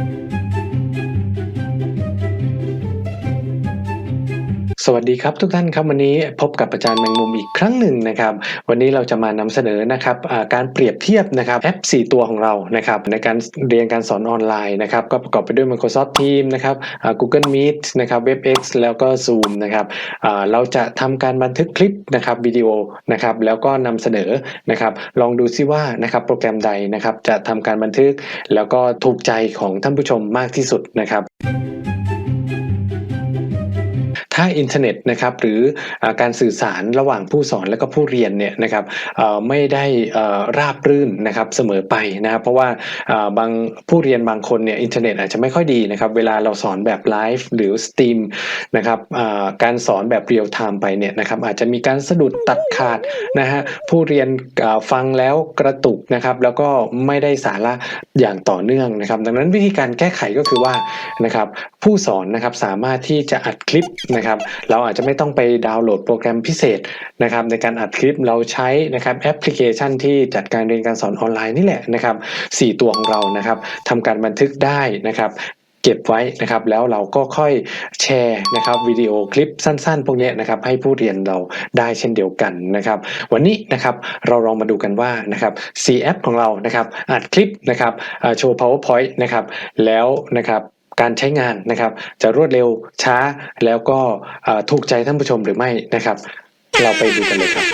ส วัสดีครับทุกท่านครับวันนี้พบกับอาจารย์แมงมุมอีกครั้งหนึ่งนะครับ วันนี้เราจะมานำเสนอนะครับการเปรียบเทียบนะครับแอป 4 ตัวของเรานะครับในการเรียนการสอนออนไลน์นะครับก็ประกอบไปด้วย Microsoft Teams นะครับ Google Meet นะครับ WebEx แล้วก็ Zoom นะครับเราจะทำการบันทึกคลิปนะครับวิดีโอนะครับแล้วก็นำเสนอนะครับลองดูซิว่านะครับโปรแกรมใดนะครับจะทำการบันทึกแล้วก็ถูกใจของท่านผู้ชมมากที่สุดนะครับ ถ้าอินเทอร์เน็ตนะครับหรืออการสื่อสารระหว่างผู้สอนและก็ผู้เรียนเนี่ยนะครับไม่ได้ราบรื่นนะครับเสมอไปนะครับเพราะว่าบางผู้เรียนบางคนเนี่ยอินเทอร์เน็ตอาจจะไม่ค่อยดีนะครับเวลาเราสอนแบบไลฟ์หรือสตรีมนะครับการสอนแบบเรียลไทม์ไปเนี่ยนะครับอาจจะมีการสะดุดตัดขาดนะฮะผู้เรียนฟังแล้วกระตุกนะครับแล้วก็ไม่ได้สาระอย่างต่อเนื่องนะครับดังนั้นวิธีการแก้ไขก็คือว่านะครับผู้สอนนะครับสามารถที่จะอัดคลิปนะครับเราอาจจะไม่ต้องไปดาวน์โหลดโปรแกรมพิเศษนะครับในการอัดคลิปเราใช้นะครับแอปพลิเคชันที่จัดการเรียนการสอนออนไลน์นี่แหละนะครับสี่ตัวของเรานะครับทำการบันทึกได้นะครับเก็บไว้นะครับแล้วเราก็ค่อยแชร์นะครับวิดีโอคลิปสั้นๆ พวกนี้นะครับให้ผู้เรียนเราได้เช่นเดียวกันนะครับ วันนี้นะครับเราลองมาดูกันว่านะครับ C app ของเรานะครับอัดคลิปนะครับโชว์ powerpoint นะครับแล้วนะครับ การใช้งานนะครับ จะรวดเร็วช้าแล้วก็ถูกใจท่านผู้ชมหรือไม่นะครับ เราไปดูกันเลยครับ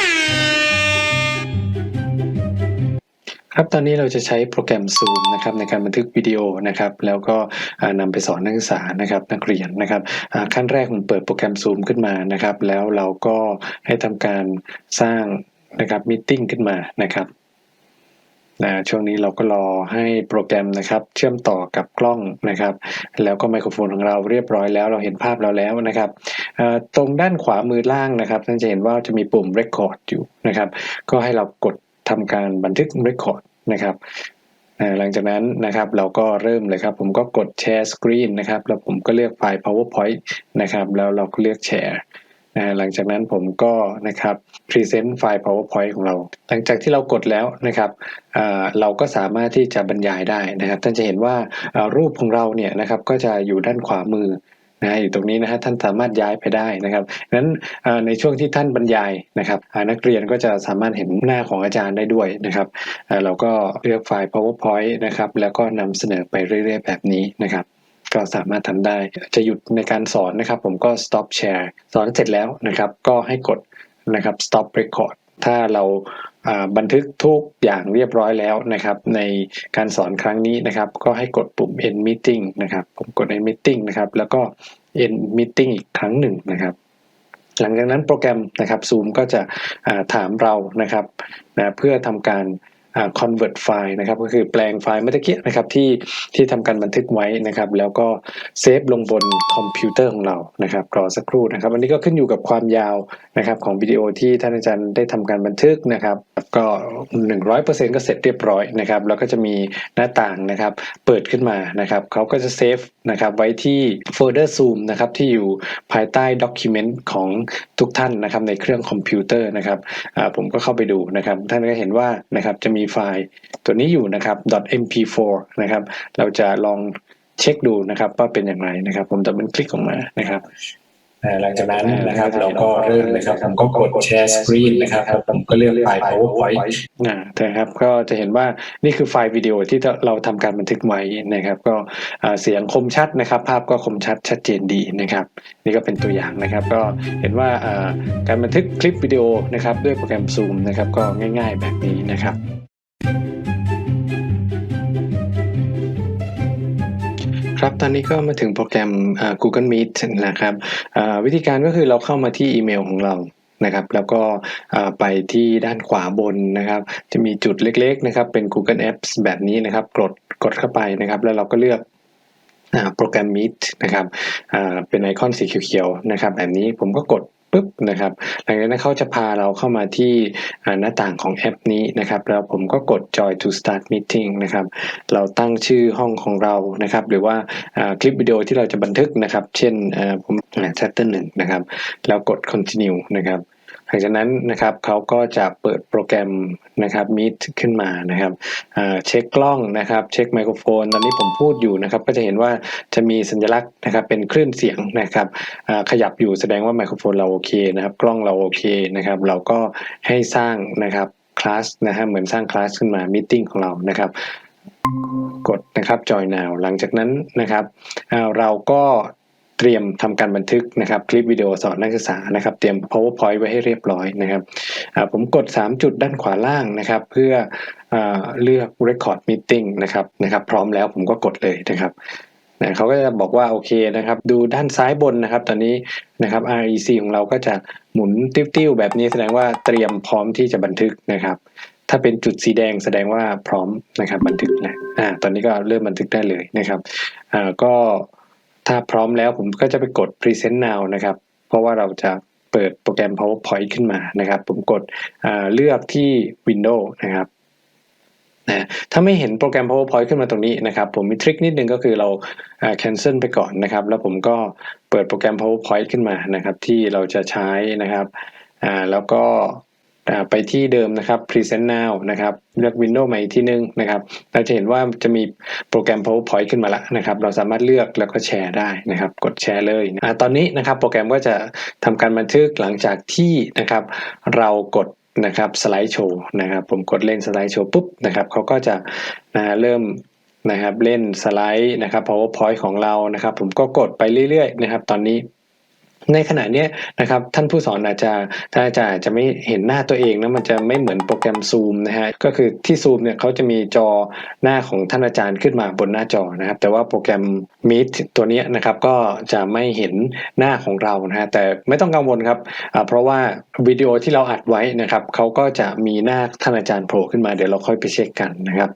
ครับตอนนี้เราจะใช้โปรแกรม Zoom นะครับในการบันทึกวิดีโอนะครับ แล้วก็อ่านำไปสอนนักศึกษานะครับนักเรียนนะครับขั้นแรกผมเปิดโปรแกรม Zoom ขึ้นมานะครับ แล้วเราก็ให้ทำการสร้างนะครับมิ팅ขึ้นมานะครับ นะช่วงนี้เราก็รอให้โปรแกรมนะครับ เชื่อมต่อกับกล้องนะครับ แล้วก็ไมโครโฟนของเราเรียบร้อยแล้วเราเห็นภาพเราแล้วนะครับตรงด้านขวามือล่างนะครับท่านจะเห็นว่าจะมีปุ่ม Record อยู่นะครับ ก็ให้เรากดทำการบันทึก Record นะครับหลังจากนั้นนะครับเราก็เริ่มเลยครับ ผมก็กดแชร์สกรีนนะครับแล้วผมก็เลือกไฟล์ PowerPoint นะครับ แล้วเราก็เลือกแชร์ นะหลังจากนั้นผมก็นะครับ Present ไฟล์ PowerPoint ของเรา หลังจากที่เรากดแล้วนะครับเราก็สามารถที่จะบรรยายได้นะครับ ท่านจะเห็นว่ารูปของเราเนี่ยนะครับก็จะอยู่ด้านขวามือนะอยู่ตรงนี้นะฮะท่านสามารถย้ายไปได้นะครับนั้นในช่วงที่ท่านบรรยายนะครับนักเรียนก็จะสามารถเห็นหน้าของอาจารย์ได้ด้วยนะครับเราก็เลือกไฟล์ PowerPoint นะครับแล้วก็นำเสนอไปเรื่อยๆ แบบนี้นะครับ ก็สามารถทำได้ จะหยุดในการสอนนะครับ ผมก็ stop share สอนเสร็จแล้วนะครับ ก็ให้กดนะครับ stop record ถ้าเราบันทึกทุกอย่างเรียบร้อยแล้วนะครับ ในการสอนครั้งนี้นะครับ ก็ให้กดปุ่ม end meeting นะครับ ผมกด end meeting นะครับ แล้วก็ end meeting อีกครั้งหนึ่งนะครับ หลังจากนั้นโปรแกรมนะครับ Zoom ก็จะถามเรานะครับนะเพื่อทำการ convert ไฟล์นะครับก็คือแปลงไฟล์เมื่อกี้นะครับที่ที่ทำการบันทึกไว้นะครับ แล้วก็เซฟลงบนคอมพิวเตอร์ของเรานะครับรอสักครู่นะครับอันนี้ก็ขึ้นอยู่กับความยาวนะครับของวิดีโอที่ท่านอาจารย์ได้ทำการบันทึกนะครับก็ 100%ก็เสร็จเรียบร้อยนะครับแล้วก็จะมีหน้าต่างนะครับเปิดขึ้นมานะครับเขาก็จะเซฟนะครับไว้ที่โฟลเดอร์ Zoom นะครับที่อยู่ภายใต้ Document ของทุกท่านนะครับในเครื่องคอมพิวเตอร์นะครับอ่าผมก็เข้าไปดูนะครับท่านก็เห็นว่านะครับจะมีไฟล์ตัวนี้อยู่นะครับ .mp4 นะครับ เราจะลองเช็คดูนะครับว่าเป็นอย่างไรนะครับ ผมดับเบิลคลิกออกมานะครับอ่าหลังจากนั้นนะครับเราก็เริ่มนะครับผมก็กดแชร์สกรีนนะครับแล้วผมก็เลือกไฟล์ PowerPoint อ่านะครับก็จะเห็นว่านี่คือไฟล์วิดีโอที่เราทำการบันทึกไว้นะครับ ก็อ่าเสียงคมชัดนะครับ ภาพก็คมชัดชัดเจนดีนะครับ นี่ก็เป็นตัวอย่างนะครับ ก็เห็นว่าอ่าการบันทึกคลิปวิดีโอนะครับด้วยโปรแกรม Zoom นะครับก็ง่าย ๆ แบบนี้นะครับ ครับ ตอนนี้ก็มาถึงโปรแกรม Google Meet นะครับวิธีการก็คือเราเข้ามาที่อีเมลของเรานะครับแล้วก็ไปที่ด้านขวาบนนะครับ จะมีจุดเล็กๆนะครับเป็น Google Apps แบบนี้นะครับ กดกดเข้าไปนะครับ แล้วเราก็เลือกโปรแกรม Meet นะครับเป็นไอคอนสีเขียวๆนะครับ แบบนี้ผมก็กด ปุ๊บนะครับ หลังจากนั้นเขาจะพาเราเข้ามาที่หน้าต่างของแอปนี้นะครับ แล้วผมก็กด Join to start meeting นะครับ เราตั้งชื่อห้องของเรานะครับ หรือว่าคลิปวิดีโอที่เราจะบันทึกนะครับ เช่นผมแชตเตอร์หนึ่งนะครับ แล้วกด continue นะครับ หลังจากนั้นนะครับเขาก็จะเปิดโปรแกรมนะครับ Meet ขึ้นมานะครับเช็คกล้องนะครับ เช็คไมโครโฟน ตอนนี้ผมพูดอยู่นะครับ ก็จะเห็นว่าจะมีสัญลักษณ์นะครับ เป็นคลื่นเสียงนะครับขยับอยู่แสดงว่าไมโครโฟนเราโอเคนะครับ กล้องเราโอเคนะครับ เราก็ให้สร้างนะครับคลาสนะฮะเหมือนสร้างคลาสขึ้นมามีติ้งของเรานะครับกดนะครับ join now หลังจากนั้นนะครับเราก็ เตรียมทำการบันทึกนะครับคลิปวิดีโอสอนนักศึกษานะครับ เตรียม powerpoint ไว้ให้เรียบร้อยนะครับผมกด 3 จุดด้านขวาล่างนะครับ เพื่ออเลือก record meeting นะครับนะครับ พร้อมแล้วผมก็กดเลยนะครับนะเขาก็จะบอกว่าโอเคนะครับ ดูด้านซ้ายบนนะครับ ตอนนี้นะครับ REC ของเราก็จะหมุนติ้วๆแบบนี้แสดงว่าเตรียมพร้อมที่จะบันทึกนะครับ ถ้าเป็นจุดสีแดงแสดงว่าพร้อมนะครับบันทึกนะอ่าตอนนี้ก็เริ่มบันทึกได้เลยนะครับอ่าก็ ถ้าพร้อมแล้วผมก็จะไปกด present now นะครับ เพราะว่าเราจะเปิดโปรแกรม powerpoint ขึ้นมานะครับ ผมกดเลือกที่ window นะครับนะถ้าไม่เห็นโปรแกรม powerpoint ขึ้นมาตรงนี้นะครับ ผมมีทริคนิดนึงก็คือเรา cancel ไปก่อนนะครับ แล้วผมก็เปิดโปรแกรม powerpoint ขึ้นมานะครับ ที่เราจะใช้นะครับ แล้วก็ ไปที่เดิมนะครับ present now นะครับ เลือก Windows ใหม่ที่นึงนะครับ เราจะเห็นว่าจะมีโปรแกรม powerpoint ขึ้นมาแล้วนะครับ เราสามารถเลือกแล้วก็แชร์ได้นะครับ กดแชร์เลยอ่าตอนนี้นะครับโปรแกรมก็จะทำการบันทึกหลังจากที่นะครับ เรากดนะครับสไลด์โชว์นะครับ ผมกดเล่นสไลด์โชว์ปุ๊บนะครับเขาก็จะนะเริ่มนะครับเล่นสไลด์นะครับ powerpoint ของเรานะครับ ผมก็กดไปเรื่อยๆนะครับ ตอนนี้ ในขณะนี้นะครับท่านผู้สอนอาจจะท่านอาจารย์อาจจะไม่เห็นหน้าตัวเองนะมันจะไม่เหมือนโปรแกรม Zoom นะฮะก็คือที่ Zoom เนี่ยเขาจะมีจอหน้าของท่านอาจารย์ขึ้นมาบนหน้าจอนะครับแต่ว่าโปรแกรม Meet ตัวเนี้ยนะครับก็จะไม่เห็นหน้าของเรานะฮะแต่ไม่ต้องกังวลครับเพราะว่าวิดีโอที่เราอัดไว้นะครับเขาก็จะมีหน้าท่านอาจารย์โผล่ขึ้นมาเดี๋ยวเราค่อยไปเช็คกันนะครับ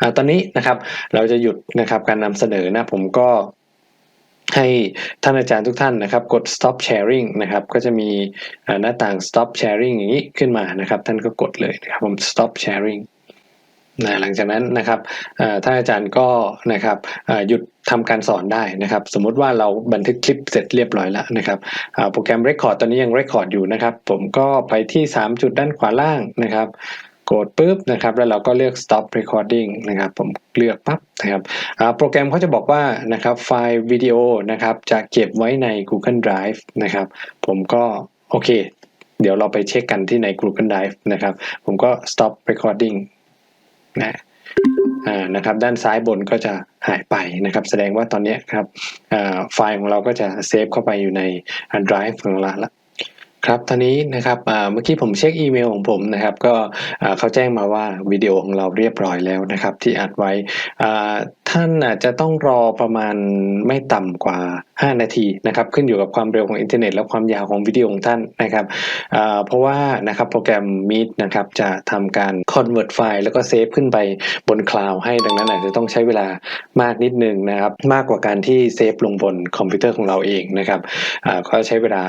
อตอนนี้นะครับเราจะหยุดนะครับการนำเสนอนะผมก็ ให้ท่านอาจารย์ทุกท่านนะครับ กด stop sharing นะครับ ก็จะมีหน้าต่าง stop sharing อย่างนี้ขึ้นมานะครับ ท่านก็กดเลยนะครับผม stop sharing นะหลังจากนั้นนะครับท่านอาจารย์ก็นะครับหยุดทำการสอนได้นะครับ สมมุติว่าเราบันทึกคลิปเสร็จเรียบร้อยแล้วนะครับโปรแกรม record ตอนนี้ยัง record อยู่นะครับ ผมก็ไปที่ 3 จุดด้านขวาล่างนะครับ กดปุ๊บนะครับแล้วเราก็เลือก stop recording นะครับผมเลือกปั๊บนะครับโปรแกรมเขาจะบอกว่านะครับไฟล์วิดีโอนะครับจะเก็บไว้ใน Google Drive นะครับ ผมก็โอเค เดี๋ยวเราไปเช็คกันที่ใน Google Drive นะครับ ผมก็ stop recording นะนะครับด้านซ้ายบนก็จะหายไปนะครับ แสดงว่าตอนนี้ครับไฟล์ของเราก็จะเซฟเข้าไปอยู่ใน Drive ของเราละ ครับตอนนี้นะครับเมื่อกี้ผมเช็คอีเมลของผมนะครับ ก็เขาแจ้งมาว่าวิดีโอของเราเรียบร้อยแล้วนะครับ ที่อัดไว้ท่านอาจจะต้องรอประมาณไม่ต่ำกว่า 5 นาทีนะครับขึ้นอยู่กับความเร็วของอินเทอร์เน็ตและความยาวของวิดีโอของท่านนะครับเพราะว่านะครับโปรแกรม Meet นะครับจะทำการ convert ไฟล์แล้วก็เซฟขึ้นไปบนคลาวด์ให้ดังนั้นอาจจะต้องใช้เวลามากนิดนึงนะครับมากกว่าการที่เซฟลงบนคอมพิวเตอร์ของเราเองนะครับก็ใช้เวลา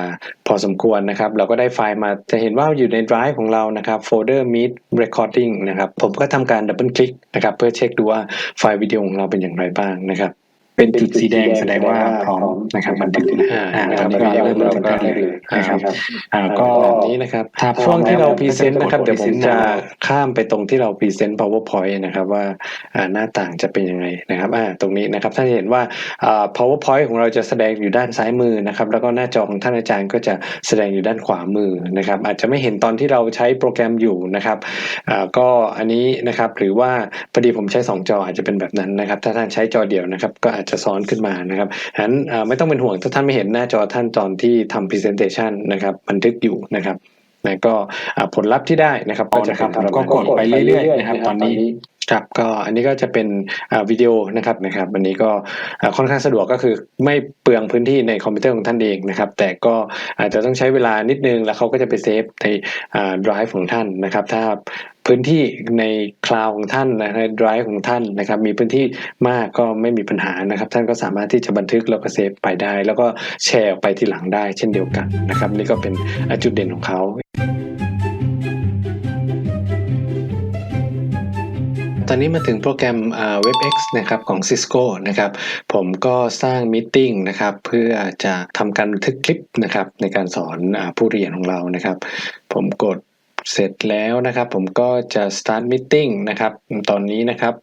พอสมควรนะครับ เราก็ได้ไฟล์มาจะเห็นว่าอยู่ใน Drive ของเรานะครับโฟลเดอร์ Meet Recording นะครับผมก็ทำการดับเบิลคลิกนะครับเพื่อเช็คดูว่าไฟล์วิดีโอของเราเป็นอย่างไรบ้างนะครับ เป็นจุดสีแดงแสดงว่าพร้อมนะครับบันทึกอ่าอ่านะครับก็เริ่มบันทึกได้เลยนะครับอ่าก็แบบนี้นะครับช่วงที่เราพรีเซนต์นะครับเดี๋ยวผมจะข้ามไปตรงที่เราพรีเซนต์ powerpoint นะครับว่าอ่าหน้าต่างจะเป็นยังไงนะครับอ่าตรงนี้นะครับท่านจะเห็นว่าอ่า powerpoint ของเราจะแสดงอยู่ด้านซ้ายมือนะครับแล้วก็หน้าจอของท่านอาจารย์ก็จะแสดงอยู่ด้านขวามือนะครับอาจจะไม่เห็นตอนที่เราใช้โปรแกรมอยู่นะครับอ่าก็อันนี้นะครับหรือว่าพอดีผมใช้สองจออาจจะเป็นแบบนั้นนะครับถ้าท่านใช้จอเดียวนะครับก็อาจจะซ้อนขึ้นมานะครับฉะนั้นไม่ต้องเป็นห่วงถ้าท่านไม่เห็นหน้าจอท่านตอนที่ทำ presentation นะครับบันทึกอยู่นะครับนะก็ผลลัพธ์ที่ได้นะครับก็จะเป็นก็กดไปเรื่อยๆนะครับตอนนี้ ครับก็อันนี้ก็จะเป็นวิดีโอนะครับนะครับอันนี้ก็ค่อนข้างสะดวกก็คือไม่เปลืองพื้นที่ในคอมพิวเตอร์ของท่านเองนะครับ แต่ก็อาจจะต้องใช้เวลานิดนึงแล้วเขาก็จะไปเซฟในอ่า drive ของท่านนะครับ ถ้าพื้นที่ในคลาวของท่านนะใน drive ของท่านนะครับ มีพื้นที่มากก็ไม่มีปัญหานะครับ ท่านก็สามารถที่จะบันทึกแล้วก็เซฟไปได้ แล้วก็แชร์ออกไปทีหลังได้ เช่นเดียวกันนะครับ นี่ก็เป็นจุดเด่นของเขา ตอนนี้มาถึงโปรแกรม WebEx นะครับของ Cisco นะครับผมก็สร้างม e ติ n งนะครับเพื่อจะทำการบันทึกคลิปนะครับในการสอนอผู้เรียนของเรานะครับ ผมกดเสร็จแล้วนะครับ ผมก็จะ start meeting นะครับตอนนี้นะครับ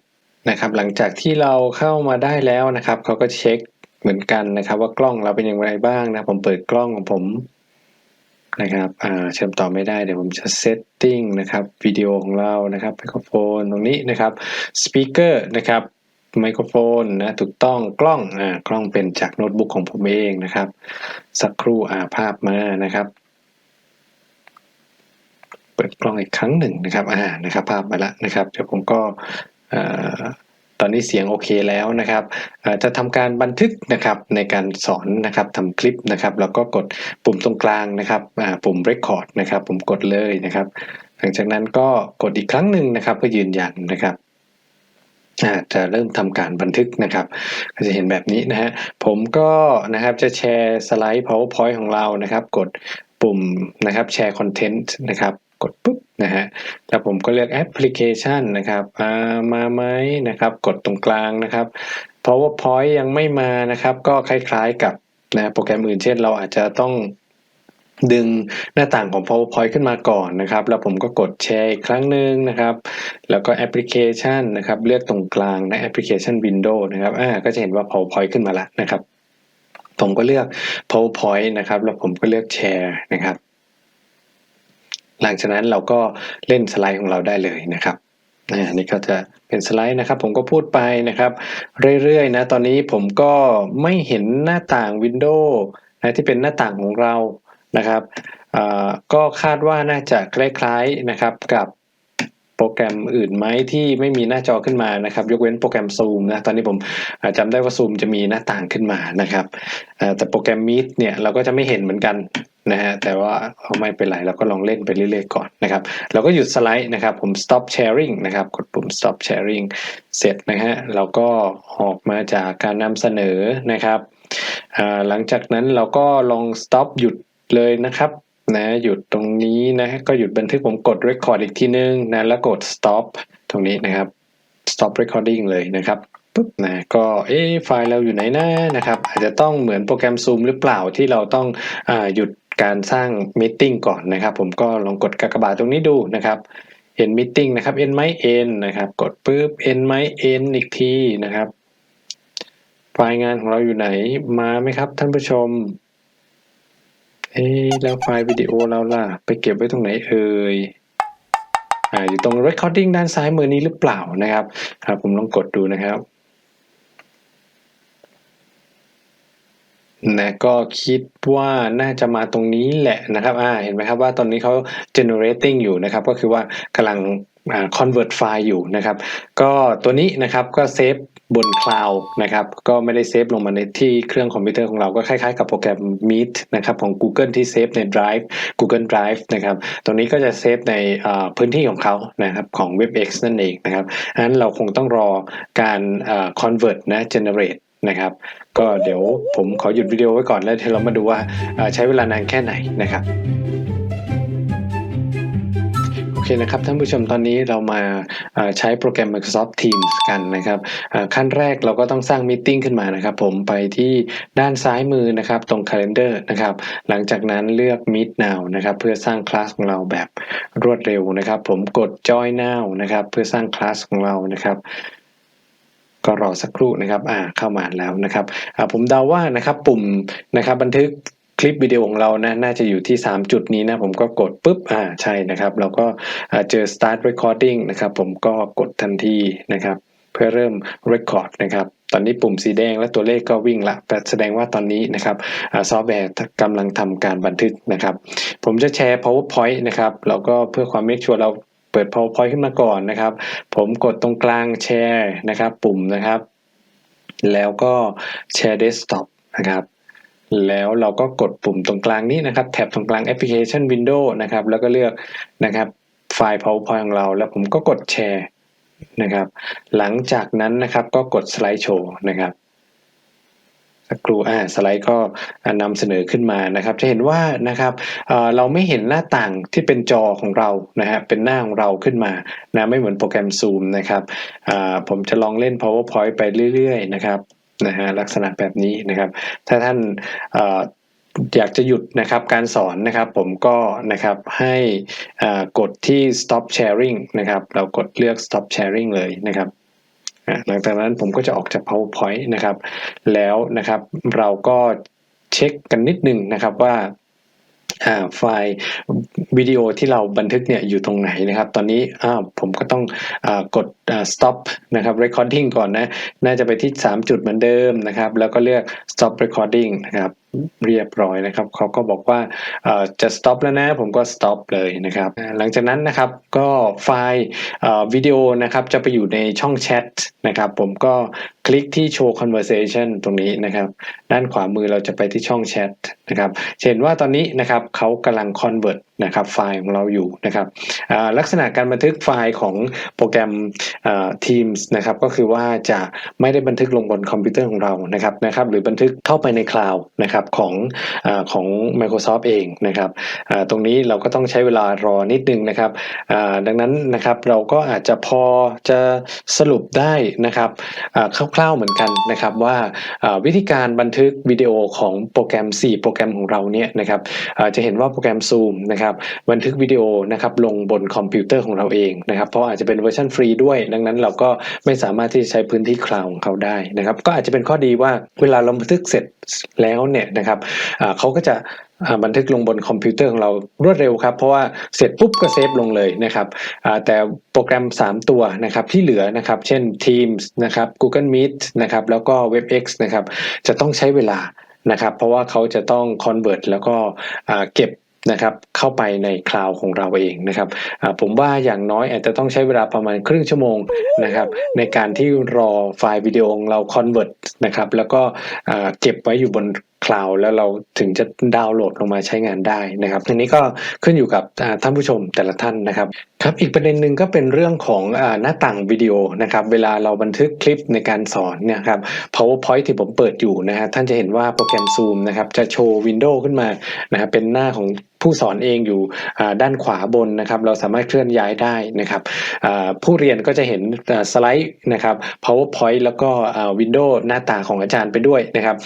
นะครับ หลังจากที่เราเข้ามาได้แล้วนะครับเขาก็เช็คเหมือนกันนะครับ ว่ากล้องเราเป็นอย่างไรบ้างนะ ผมเปิดกล้องของผม นะครับเชื่อมต่อไม่ได้เดี๋ยวผมจะ setting นะครับวิดีโอของเรานะครับไมโครโฟนตรงนี้นะครับ speaker นะครับไมโครโฟนนะถูกต้องกล้องอ่ากล้องเป็นจากโน้ตบุ๊กของผมเองนะครับ สักครู่อ่าภาพมานะครับเปิดกล้องอีกครั้งหนึ่งนะครับอ่านะครับ ภาพมาแล้วนะครับ เดี๋ยวผมก็อ่า ตอนนี้เสียงโอเคแล้วนะครับจะทำการบันทึกนะครับในการสอนนะครับทำคลิปนะครับแล้วก็กดปุ่มตรงกลางนะครับปุ่ม record นะครับผมกดเลยนะครับ หลังจากนั้นก็กดอีกครั้งหนึ่งนะครับเพื่อยืนยันนะครับจะเริ่มทำการบันทึกนะครับ ก็จะเห็นแบบนี้นะฮะผมก็นะครับจะแชร์สไลด์ powerpoint ของเรานะครับ กดปุ่มนะครับแชร์คอนเทนต์นะครับ กดปุ๊บนะฮะแล้วผมก็เลือกแอปพลิเคชันนะครับอ่ามาไหมนะครับ กดตรงกลางนะครับ powerpoint ยังไม่มานะครับ ก็คล้ายๆกับนะโปรแกรมอื่นเช่นเราอาจจะต้องดึงหน้าต่างของ powerpoint ขึ้นมาก่อนนะครับ แล้วผมก็กดแชร์อีกครั้งหนึ่งนะครับ แล้วก็แอปพลิเคชันนะครับ เลือกตรงกลางนะแอปพลิเคชัน Windows นะครับอ่าก็จะเห็นว่า powerpoint ขึ้นมาล้วนะครับ ผมก็เลือก powerpoint นะครับ แล้วผมก็เลือกแชร์นะครับ หลังจากนั้นเราก็เล่นสไลด์ของเราได้เลยนะครับอ่านี่ก็จะเป็นสไลด์นะครับ ผมก็พูดไปนะครับ เรื่อยๆนะตอนนี้ผมก็ไม่เห็นหน้าต่าง Windows นะที่เป็นหน้าต่างของเรานะครับก็คาดว่าน่าจะคล้ายๆนะครับกับโปรแกรมอื่นไหมที่ไม่มีหน้าจอขึ้นมานะครับ ยกเว้นโปรแกรม Zoom นะตอนนี้ผมอ่าจำได้ว่า Zoom จะมีหน้าต่างขึ้นมานะครับแต่โปรแกรม Meet เนี่ยเราก็จะไม่เห็นเหมือนกัน นะฮะแต่ว่าเอาไม่เป็นไรเราก็ลองเล่นไปเรื่อยๆก่อนนะครับเราก็หยุดสไลด์นะครับผม stop sharing นะครับกดปุ่ม stop sharing เสร็จนะฮะเราก็ออกมาจากการนำเสนอนะครับหลังจากนั้นเราก็ลอง stop หยุดเลยนะครับนะหยุดตรงนี้นะก็หยุดบันทึกผมกด record อีกทีนึงนะแล้วกด stop ตรงนี้นะครับ stop recording เลยนะครับปุ๊บนะก็เอ๊ะไฟล์เราอยู่ไหนนะนะครับ อาจจะต้องเหมือนโปรแกรม Zoom หรือเปล่าที่เราต้องอหยุด การสร้าง meeting ก่อนนะครับ ผมก็ลองกดกากบาทตรงนี้ดูนะครับ end meeting นะครับ n ไหม n นะครับ กดปุ๊บ n ไหม n อีกทีนะครับ ไฟล์งานของเราอยู่ไหนมาไหมครับ ท่านผู้ชมเอ๊แล้วไฟล์วิดีโอเราล่ะ ไปเก็บไว้ตรงไหนเอ่ยอ่าอยู่ตรง recording ด้านซ้ายมือนี้หรือเปล่านะครับ ครับ ผมลองกดดูนะครับ นะก็คิดว่าน่าจะมาตรงนี้แหละนะครับอ่าเห็นไหมครับว่าตอนนี้เขา generating อยู่นะครับ ก็คือว่ากำลัง convert ไฟล์อยู่นะครับ ก็ตัวนี้นะครับก็เซฟบนคลาวด์นะครับก็ไม่ได้เซฟลงมาในที่เครื่องคอมพิวเตอร์ของเราก็คล้ายๆกับโปรแกรม Meet นะครับของ Google ที่เซฟใน Drive Google Drive นะครับตรงนี้ก็จะเซฟในพื้นที่ของเขานะครับของ WebEx นั่นเองนะครับฉะนั้นเราคงต้องรอการ convert นะ generate นะครับ ก็เดี๋ยวผมขอหยุดวิดีโอไว้ก่อนแล้วเดี๋ยวเรามาดูว่าใช้เวลานานแค่ไหนนะครับโอเคนะครับท่านผู้ชมตอนนี้เรามาาใช้โปรแกรม Microsoft Teams กันนะครับขั้นแรกเราก็ต้องสร้างมีติ้งขึ้นมานะครับผมไปที่ด้านซ้ายมือนะครับตรง Calendar นะครับหลังจากนั้นเลือก Meet Now นะครับเพื่อสร้างคลาสของเราแบบรวดเร็วนะครับผมกด Join Now นะครับเพื่อสร้างคลาสของเรานะครับ ก็รอสักครู่นะครับอ่าเข้ามาแล้วนะครับอ่าผมเดาว่านะครับปุ่มนะครับบันทึกคลิปวิดีโอของเรานะน่าจะอยู่ที่ 3 จุดนี้นะผมก็กดปุ๊บอ่าใช่นะครับ เราก็เจอ start recording นะครับ ผมก็กดทันทีนะครับ เพื่อเริ่ม record นะครับตอนนี้ปุ่มสีแดงและตัวเลขก็วิ่งละแสดงว่าตอนนี้นะครับซอฟต์แวร์กำลังทำการบันทึกนะครับ ผมจะแชร์ powerpoint นะครับแล้วก็เพื่อความ make sure เรา ปิด powerpoint ขึ้นมาก่อนนะครับ ผมกดตรงกลางแชร์นะครับ ปุ่มนะครับ แล้วก็แชร์ desktop นะครับแล้วเราก็กดปุ่มตรงกลางนี้นะครับแท็บตรงกลางแอปพลิเคชัน Windows นะครับ แล้วก็เลือกนะครับไฟล์ PowerPoint ของเรา แล้วผมก็กดแชร์นะครับ หลังจากนั้นนะครับก็กดสไลด์โชว์นะครับ สักครู่อ่าสไลด์ก็อ่านำเสนอขึ้นมานะครับ จะเห็นว่านะครับเราไม่เห็นหน้าต่างที่เป็นจอของเรานะฮะเป็นหน้าของเราขึ้นมานะไม่เหมือนโปรแกรม Zoom นะครับผมจะลองเล่น PowerPoint ไปเรื่อยๆนะครับนะฮะลักษณะแบบนี้นะครับ ถ้าท่านอยากจะหยุดนะครับการสอนนะครับผมก็นะครับให้กดที่ stop sharing นะครับ เรากดเลือก stop sharing เลยนะครับ หลังจากนั้นผมก็จะออกจาก PowerPoint นะครับ แล้วนะครับเราก็เช็คกันนิดนึงนะครับว่าไฟล์วิดีโอที่เราบันทึกเนี่ยอยู่ตรงไหนนะครับ ตอนนี้ผมก็ต้องอกด stop นะครับ recording ก่อนนะ น่าจะไปที่ 3 จุดเหมือนเดิมนะครับ แล้วก็เลือก stop recording นะครับเรียบร้อยนะครับเขาก็บอกว่าจะ stop แล้วนะผมก็ stop เลยนะครับหลังจากนั้นนะครับก็ไฟล์วิดีโอนะครับจะไปอยู่ในช่องแชทนะครับผมก็คลิกที่ show conversation ตรงนี้นะครับด้านขวามือเราจะไปที่ช่องแชทนะครับเห็นว่าตอนนี้นะครับเขากำลัง convert นะครับไฟล์ของเราอยู่นะครับลักษณะการบันทึกไฟล์ของโปรแกรม Teams นะครับก็คือว่าจะไม่ได้บันทึกลงบนคอมพิวเตอร์ของเรานะครับนะครับหรือบันทึกเข้าไปในคลาวด์นะครับของอของ Microsoft เองนะครับตรงนี้เราก็ต้องใช้เวลารอนิดนึงนะครับดังนั้นนะครับเราก็อาจจะพอจะสรุปได้นะครับคร่าวๆเหมือนกันนะครับว่าวิธีการบันทึกวิดีโอของโปรแกรม 4 โปรแกรมของเราเนี่ยนะครับจะเห็นว่าโปรแกรม Zoom นะครับบันทึกวิดีโอนะครับลงบนคอมพิวเตอร์ของเราเองนะครับเพราะอาจจะเป็นเวอร์ชันฟรีด้วย ดังนั้นเราก็ไม่สามารถที่จะใช้พื้นที่คลาวด์ของเขาได้นะครับก็อาจจะเป็นข้อดีว่าเวลาเราบันทึกเสร็จ แล้วเนี่ยนะครับเขาก็จะบันทึกลงบนคอมพิวเตอร์ของเรารวดเร็วครับ เพราะว่าเสร็จปุ๊บก็เซฟลงเลยนะครับแต่โปรแกรม 3 ตัวนะครับที่เหลือนะครับ เช่น Teams นะครับ Google Meet นะครับแล้วก็ WebEx นะครับจะต้องใช้เวลานะครับเพราะว่าเขาจะต้อง convert แล้วก็เก็บ นะครับเข้าไปในคลาวด์ของเราเองนะครับอ่าผมว่าอย่างน้อยอาจจะต้องใช้เวลาประมาณครึ่งชั่วโมงนะครับในการที่รอไฟล์วิดีโอของเรา convert นะครับแล้วก็อ่าเก็บไว้อยู่บนคลาวด์แล้วเราถึงจะดาวน์โหลดลงมาใช้งานได้นะครับอันนี้ก็ขึ้นอยู่กับอ่าท่านผู้ชมแต่ละท่านนะครับครับอีกประเด็นหนึ่งก็เป็นเรื่องของอ่าหน้าต่างวิดีโอนะครับเวลาเราบันทึกคลิปในการสอนเนี่ยครับ PowerPoint ที่ผมเปิดอยู่นะฮะท่านจะเห็นว่าโปรแกรม Zoom นะครับจะโชว์วินโดว์ขึ้นมานะครับเป็นหน้าของ ผู้สอนเองอยู่ด้านขวาบนนะครับ เราสามารถเคลื่อนย้ายได้นะครับผู้เรียนก็จะเห็นสไลด์นะครับ PowerPoint แล้วก็วินโดว์หน้าตาของอาจารย์ไปด้วยนะครับ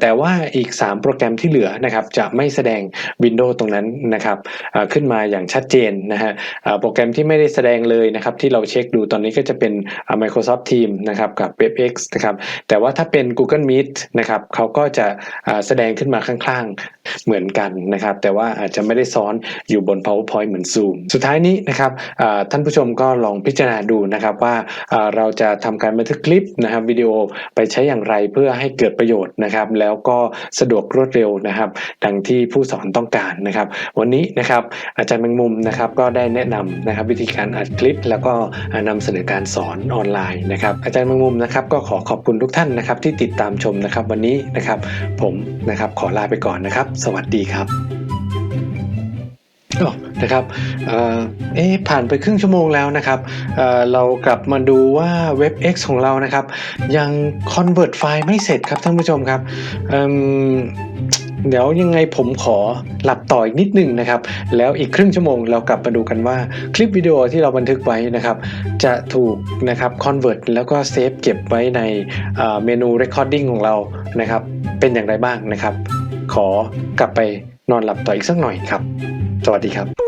แต่ว่าอีก 3 โปรแกรมที่เหลือนะครับจะไม่แสดงวินโดว์ตรงนั้นนะครับขึ้นมาอย่างชัดเจนนะฮะโปรแกรมที่ไม่ได้แสดงเลยนะครับที่เราเช็คดูตอนนี้ก็จะเป็น Microsoft Teams นะครับกับ WebEx นะครับแต่ว่าถ้าเป็น Google Meet นะครับเขาก็จะแสดงขึ้นมาข้างๆเหมือนกันนะครับ แต่ว่าอาจจะจะไม่ได้ซ้อนอยู่บน PowerPoint เหมือน Zoom สุดท้ายนี้นะครับท่านผู้ชมก็ลองพิจารณาดูนะครับว่าเราจะทำการบันทึกคลิปนะครับวิดีโอไปใช้อย่างไรเพื่อให้เกิดประโยชน์นะครับแล้วก็สะดวกรวดเร็วนะครับ ดังที่ผู้สอนต้องการนะครับ วันนี้นะครับอาจารย์แมงมุมนะครับก็ได้แนะนำนะครับวิธีการอัดคลิป แล้วก็นำเสนอการสอนออนไลน์นะครับ อาจารย์แมงมุมนะครับก็ขอขอบคุณทุกท่านนะครับที่ติดตามชมนะครับวันนี้นะครับ ผมนะครับขอลาไปก่อนนะครับ สวัสดีครับ นะครับเอ๊ผ่านไปครึ่งชั่วโมงแล้วนะครับเเรากลับมาดูว่า WebEx ของเรานะครับ ยัง convert ไฟล์ไม่เสร็จครับท่านผู้ชมครับเเดี๋ยวยังไงผมขอหลับต่ออีกนิดหนึ่งนะครับ แล้วอีกครึ่งชั่วโมงเรากลับมาดูกันว่าคลิปวิดีโอที่เราบันทึกไว้นะครับ จะถูกนะครับ convert แล้วก็เซฟเก็บไว้ในเอ่อเมนู recording ของเรานะครับ เป็นอย่างไรบ้างนะครับ ขอกลับไปนอนหลับต่ออีกสักหน่อยครับ สวัสดีครับ